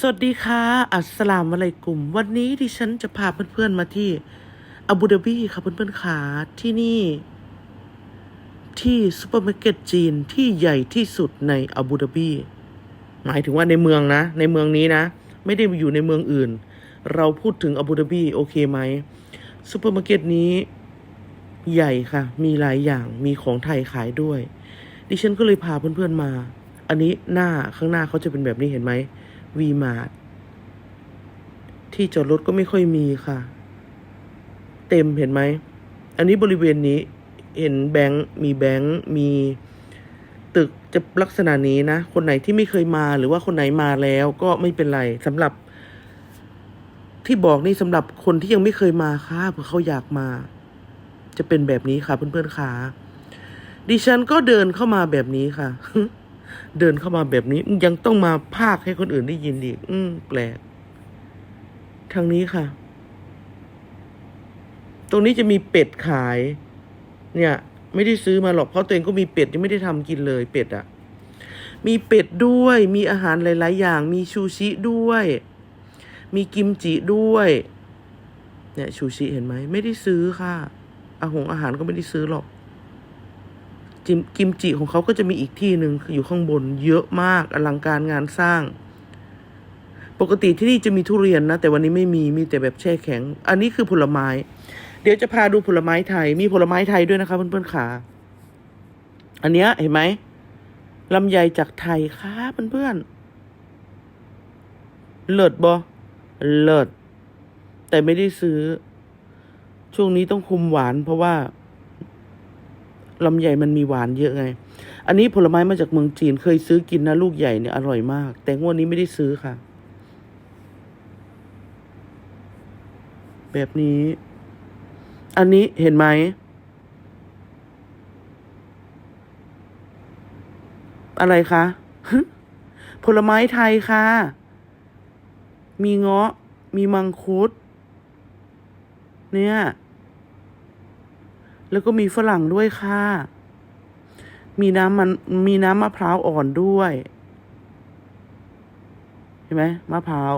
สวัสดีค่ะ อัสลามอะลัยกุมวันนี้ดิฉันจะพาเพื่อนๆมาที่อาบูดาบีค่ะเพื่อนๆขาที่นี่ ที่ซูเปอร์มาร์เก็ตจีนที่ใหญ่ที่สุดในอาบูดาบี หมายถึงว่าในเมืองนะ ในเมืองนี้นะ ไม่ได้อยู่ในเมืองอื่น เราพูดถึงอาบูดาบีโอเคไหมซูเปอร์มาร์เก็ตนี้ใหญ่ค่ะ มีหลายอย่างมีของไทยขายด้วย ดิฉันก็เลยพาเพื่อนๆมา อันนี้หน้าข้างหน้าเขาจะเป็นแบบนี้เห็นไหม วีมาร์ทที่จอดรถก็ไม่ค่อยมีค่ะ เต็มเห็นไหม อันนี้บริเวณนี้เห็นแบงค์มีแบงค์มีตึกจะลักษณะนี้นะ คนไหนที่ไม่เคยมาหรือว่าคนไหนมาแล้วก็ไม่เป็นไรสำหรับ ที่บอกนี่สำหรับคนที่ยังไม่เคยมาค่ะเผื่อเขาอยากมา จะเป็นแบบนี้ค่ะเพื่อนๆค่ะดิฉันก็เดินเข้ามาแบบนี้ค่ะ เดินเข้ามาแบบนี้ยังต้องมาพากให้คนอื่นได้ยินอีกอืมแปลกทางนี้ค่ะ ตรงนี้จะมีเป็ดขาย เนี่ย ไม่ได้ซื้อมาหรอกเพราะตัวเองก็มีเป็ดยังไม่ได้ทำกินเลย เป็ดอะมีเป็ดด้วย มีอาหารหลาย ๆ อย่าง มีชูชิด้วย มีกิมจิด้วย เนี่ยชูชิเห็นไหมไม่ได้ซื้อค่ะอาหงอาหารก็ไม่ได้ซื้อหรอก กิมจิของเขาก็จะมีอีกที่หนึ่งอยู่ข้างบนเยอะมากอลังการงานสร้าง ปกติที่นี่จะมีทุเรียนนะ แต่วันนี้ไม่มีมีแต่แบบแช่แข็ง อันนี้คือผลไม้ เดี๋ยวจะพาดูผลไม้ไทย มีผลไม้ไทยด้วยนะคะเพื่อนๆขาอันเนี้ยเห็นไหมลำไยจากไทยค่ะเพื่อนๆเลิศบอเลิศแต่ไม่ได้ซื้อ ช่วงนี้ต้องคุมหวานเพราะว่า ลำไยมันมีหวานเยอะไง อันนี้ผลไม้มาจากเมืองจีนเคยซื้อกินนะลูกใหญ่เนี่ยอร่อยมาก แต่งวดนี้ไม่ได้ซื้อค่ะ แบบนี้ อันนี้เห็นไหม อะไรคะผลไม้ไทยค่ะ มีเงาะ มีมังคุด เนี่ย แล้วก็มีฝรั่งด้วยค่ะ มีน้ำมันมีน้ำมะพร้าวอ่อนด้วย เห็นไหมมะพร้าว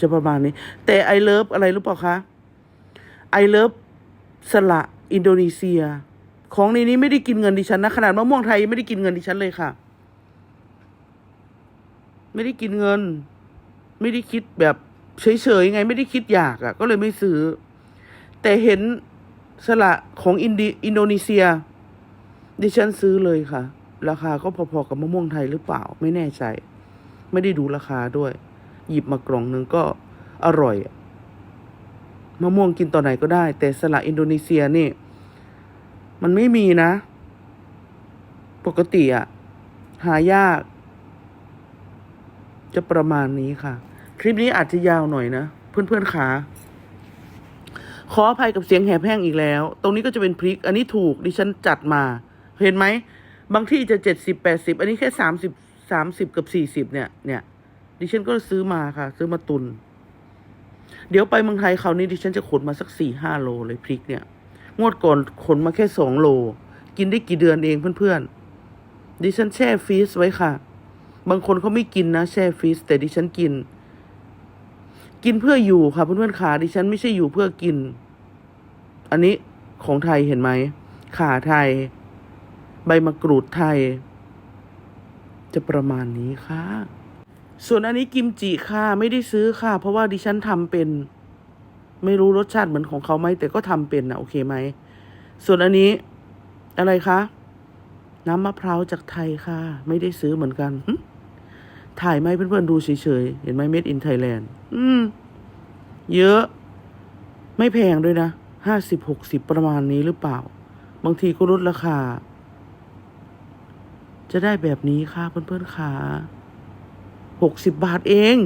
จะประมาณนี้ แต่ไอเลิฟอะไรรู้เปล่าคะไอเลิฟสละอินโดนีเซีย ของในนี้ไม่ได้กินเงินดิฉันนะ ขนาดมะม่วงไทยไม่ได้กินเงินดิฉันเลยค่ะ ไม่ได้กินเงิน ไม่ได้คิดแบบเฉยๆไง ไม่ได้คิดอยากอะ่ะ ก็เลยไม่ซื้อ แต่เห็น สละของอินดีอินโดนีเซีย ดิฉันซื้อเลยค่ะ ราคาก็พอๆกับมะม่วงไทยหรือเปล่า ไม่แน่ใจ ไม่ได้ดูราคาด้วย หยิบมากล่องหนึ่งก็อร่อยมะม่วงกินต่อนไหนก็ได้ แต่สละอินโดนีเซียนี่ มันไม่มีนะ ปกติอะหายาก จะประมาณนี้ค่ะ คลิปนี้อาจจะยาวหน่อยนะ เพื่อนๆขา ขออภัยกับเสียงแหบแห้งอีกแล้ว ตรงนี้ก็จะเป็นพริก อันนี้ถูกดิฉันจัดมา เห็นไหม บางที่จะเจ็ดสิบแปดสิบอันนี้แค่สามสิบสามสิบกับสี่สิบเนี่ย เนี่ย ดิฉันก็ซื้อมาค่ะ ซื้อมาตุน เดี๋ยวไปเมืองไทยคราวนี้ดิฉันจะขนมาสักสี่ห้าโลเลยพริกเนี่ย งวดก่อนขนมาแค่สองโล กินได้กี่เดือนเองเพื่อนๆ ดิฉันแช่ฟรีซไว้ค่ะ บางคนเขาไม่กินนะแช่ฟรีซแต่ดิฉันกิน กินเพื่ออยู่ค่ะเพื่อนๆขาดิฉันไม่ใช่อยู่เพื่อกิน อันนี้ของไทยเห็นไหมขาไทย ใบมะกรูดไทย จะประมาณนี้ค่ะ ส่วนอันนี้กิมจิค่ะ ไม่ได้ซื้อค่ะ เพราะว่าดิฉันทำเป็น ไม่รู้รสชาติเหมือนของเขาไหมแต่ก็ทำเป็นนะโอเคไหมส่วนอันนี้อะไรคะน้ำมะพร้าวจากไทยค่ะ ไม่ได้ซื้อเหมือนกัน ถ่ายไหมเพื่อนๆดูเฉยๆ เห็นไหม Made in Thailand อืม เยอะ ไม่แพงด้วยนะห้าสิบหกสิบประมาณนี้หรือเปล่า บางทีก็ลดราคา จะได้แบบนี้ค่ะเพื่อนๆค่ะหกสิบบาทเอง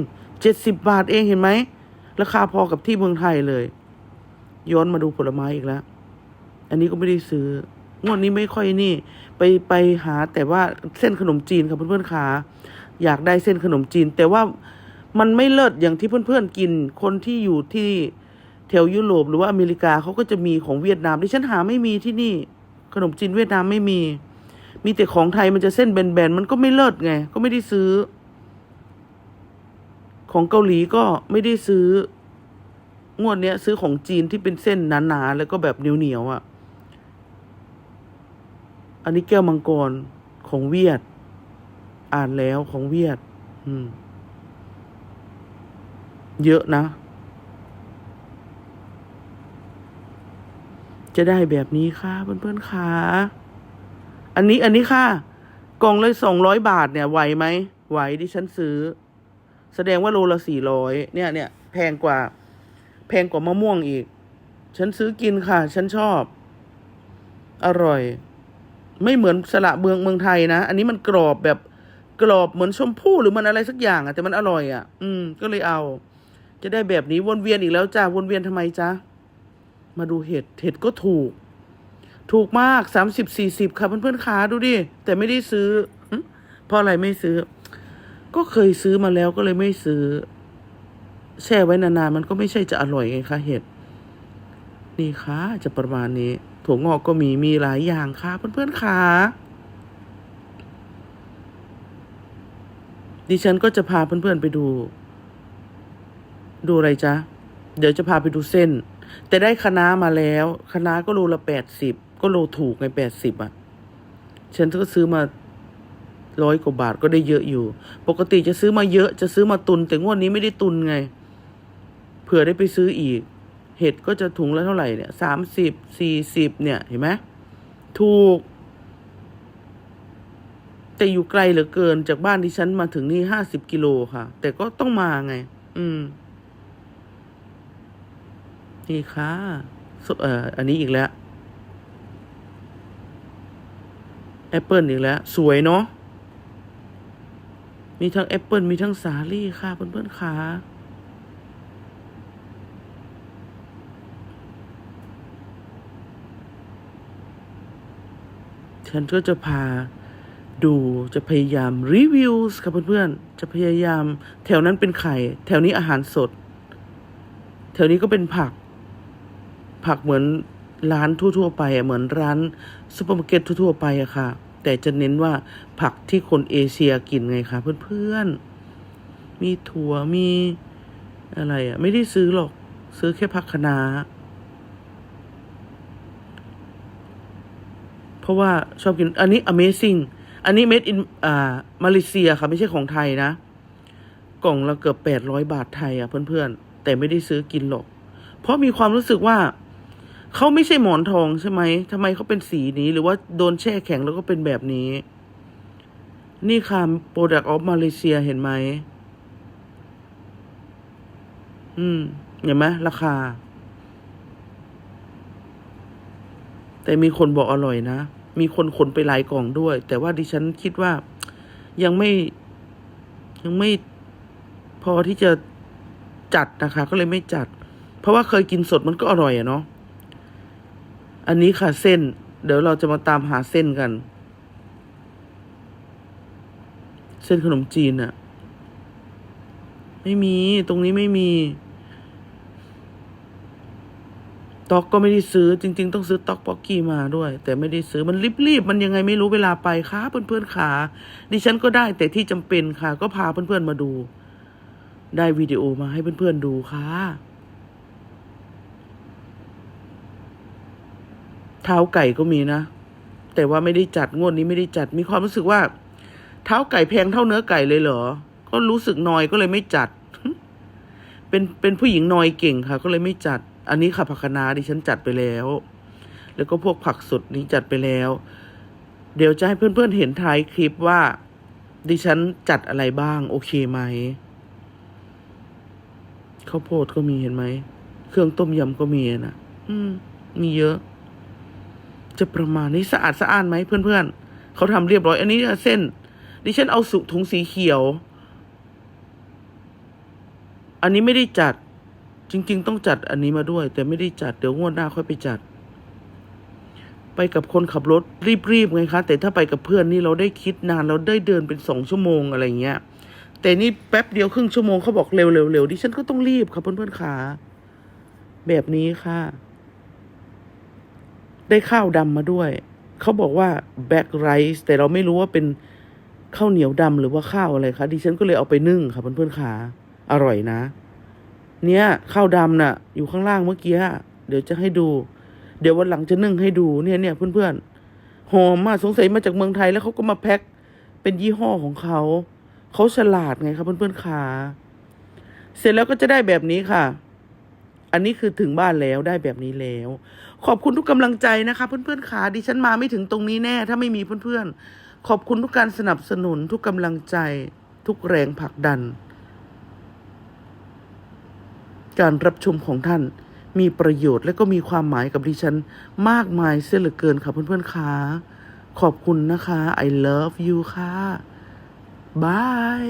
เจ็ดสิบบาทเองเห็นไหม ราคาพอกับที่เมืองไทยเลย ย้อนมาดูผลไม้อีกแล้ว อันนี้ก็ไม่ได้ซื้องวดนี้ไม่ค่อยนี่ ไปไปหาแต่ว่าเส้นขนมจีนค่ะเพื่อนๆค่ะ อยากได้เส้นขนมจีน แต่ว่ามันไม่เลิศอย่างที่เพื่อนๆกิน คนที่อยู่ที่แถวยุโรปหรือว่าอเมริกาเขาก็จะมีของเวียดนามที่ฉันหาไม่มีที่นี่ ขนมจีนเวียดนามไม่มี มีแต่ของไทยมันจะเส้นแบนๆมันก็ไม่เลิศไง ก็ไม่ได้ซื้อ ของเกาหลีก็ไม่ได้ซื้องวดเนี้ยซื้อของจีนที่เป็นเส้นหนาๆแล้วก็แบบเหนียวๆอะ่ะ อันนี้แก้วมังกรของเวียด อ่านแล้วของเวียด อืม เยอะนะ จะได้แบบนี้ค่ะเพื่อนๆค่ะ อันนี้อันนี้ค่ะ กล่องเลยสองร้อยบาทเนี่ยไหวไหมไหวดิฉันซื้อ แสดงว่าโลละสี่ร้อยเนี่ยเนี่ยแพงกว่า แพงกว่ามะม่วงอีก ฉันซื้อกินค่ะ ฉันชอบ อร่อย ไม่เหมือนสละเมืองเมืองไทยนะ อันนี้มันกรอบแบบ กรอบเหมือนชมพู่หรือมันอะไรสักอย่างอะแต่มันอร่อยอะอืม ก็เลยเอา จะได้แบบนี้วนเวียนอีกแล้วจ้าวนเวียนทำไมจ๊ะมาดูเห็ดเห็ดก็ถูก ถูกมากสามสิบสี่สิบค่ะเพื่อนๆขาดูดิแต่ไม่ได้ซื้อเพราะอะไรไม่ซื้อ ก็เคยซื้อมาแล้วก็เลยไม่ซื้อ แช่ไว้นานๆมันก็ไม่ใช่จะอร่อยไงคะเห็ดนี่ค่ะจะประมาณนี้ถั่วงอกก็มีมีหลายอย่างค่ะเพื่อนๆขา ดิฉันก็จะพาเพื่อนๆไปดู ดูอะไรจ๊ะ เดี๋ยวจะพาไปดูเส้น แต่ได้คณะมาแล้วคณะก็โลละแปดสิบก็โลถูกไงแปดสิบอะ ฉันก็ซื้อมาร้อยกว่าบาทก็ได้เยอะอยู่ ปกติจะซื้อมาเยอะจะซื้อมาตุน แต่งวดนี้ไม่ได้ตุนไง เผื่อได้ไปซื้ออีก เห็ดก็จะถุงละเท่าไหร่เนี่ยสามสิบสี่สิบเนี่ยเห็นไหมถูก แต่อยู่ไกลเหลือเกินจากบ้านที่ฉันมาถึงนี่ห้าสิบกิโลค่ะ แต่ก็ต้องมาไง อืม นี่ค่ะเอ่ออันนี้อีกแล้วแอปเปิลอีกแล้ว สวยเนาะมีทั้งแอปเปิลมีทั้งสาลี่ค่ะ เพื่อนๆค่ะฉันก็จะพา ดูจะพยายามรีวิวส์ค่ะเพื่อนๆ จะพยายามแถวนั้นเป็นไข่ แถวนี้อาหารสด แถวนี้ก็เป็นผัก ผักเหมือนร้านทั่วๆไปอะเหมือนร้านซูเปอร์มาร์เก็ตทั่วๆไปอะค่ะ แต่จะเน้นว่าผักที่คนเอเชียกินไงคะเพื่อนๆ มีถั่วมีอะไรอะไม่ได้ซื้อหรอก ซื้อแค่ผักคะน้าเพราะว่าชอบกินอันนี้ Amazing อันนี้ made in อ่ามาเลเซียค่ะ ไม่ใช่ของไทยนะ กล่องละเกือบแปดร้อยบาทไทยอะเพื่อนๆ แต่ไม่ได้ซื้อกินหรอก เพราะมีความรู้สึกว่า เขาไม่ใช่หมอนทองใช่ไหมทำไมเขาเป็นสีนี้ หรือว่าโดนแช่แข็งแล้วก็เป็นแบบนี้ นี่ค่ะ Product of Malaysia เห็นไหม อืม เห็นไหมราคา แต่มีคนบอกอร่อยนะ มีคนขนไปหลายกล่องด้วย แต่ว่าดิฉันคิดว่ายังไม่ยังไม่พอที่จะจัดนะคะ ก็เลยไม่จัด เพราะว่าเคยกินสดมันก็อร่อยอะเนาะอันนี้ค่ะเส้น เดี๋ยวเราจะมาตามหาเส้นกัน เส้นขนมจีนอะไม่มีตรงนี้ไม่มี ต็อกก็ไม่ได้ซื้อจริง ๆ ต้องซื้อต็อกป๊อกกี้มาด้วย แต่ไม่ได้ซื้อมันรีบๆมันยังไงไม่รู้เวลาไปค่ะเพื่อนๆขาดิฉันก็ได้แต่ที่จำเป็นค่ะ ก็พาเพื่อนๆมาดู ได้วิดีโอมาให้เพื่อนๆดูค่ะเท้าไก่ก็มีนะ แต่ว่าไม่ได้จัดงวดนี้ไม่ได้จัดมีความรู้สึกว่า เท้าไก่แพงเท่าเนื้อไก่เลยเหรอ ก็รู้สึกนอยก็เลยไม่จัด เป็นเป็นผู้หญิงนอยเก่งค่ะ ก็เลยไม่จัด อันนี้ค่ะผักคะน้าดิฉันจัดไปแล้ว แล้วก็พวกผักสดนี้จัดไปแล้ว เดี๋ยวจะให้เพื่อนๆเห็นท้ายคลิปว่า ดิฉันจัดอะไรบ้าง โอเคไหมข้าวโพดก็มีเห็นไหม เครื่องต้มยำก็มีนะอืม มีเยอะ จะประมาณนี้สะอาดสะอ้านไหมเพื่อนๆเขาทำเรียบร้อย อันนี้เส้น ดิฉันเอาสุถุงสีเขียว อันนี้ไม่ได้จัด จริง ๆ ต้องจัดอันนี้มาด้วย แต่ไม่ได้จัดเดี๋ยวงวดหน้าค่อยไปจัด ไปกับคนขับรถรีบๆไงคะ แต่ถ้าไปกับเพื่อนนี่เราได้คิดนานเราได้เดินเป็นสองชั่วโมงอะไรเงี้ย แต่นี่แป๊บเดียวครึ่งชั่วโมงเขาบอกเร็วๆเร็วดิฉันก็ต้องรีบค่ะเพื่อนๆขาแบบนี้ค่ะ ได้ข้าวดำมาด้วย เขาบอกว่า black rice แต่เราไม่รู้ว่าเป็นข้าวเหนียวดำหรือว่าข้าวอะไรคะดิฉันก็เลยเอาไปนึ่งค่ะเพื่อนๆขาอร่อยนะ เนี่ยข้าวดำน่ะ อยู่ข้างล่างเมื่อกี้เดี๋ยวจะให้ดู เดี๋ยววันหลังจะนึ่งให้ดูเนี่ยเนี่ยเพื่อนๆหอมมากสงสัยมาจากเมืองไทยแล้วเขาก็มาแพ็คเป็นยี่ห้อของเขาเขาฉลาดไงครับเพื่อนๆขาเสร็จแล้วก็จะได้แบบนี้ค่ะ อันนี้คือถึงบ้านแล้วได้แบบนี้แล้ว ขอบคุณทุกกำลังใจนะคะเพื่อนๆขาดิฉันมาไม่ถึงตรงนี้แน่ ถ้าไม่มีเพื่อนๆขอบคุณทุกการสนับสนุนทุกกำลังใจ ทุกแรงผลักดัน การรับชมของท่าน มีประโยชน์และก็มีความหมายกับดิฉัน มากมายเสียเหลือเกินค่ะเพื่อนๆคะขอบคุณนะคะ I love you ค่ะ บาย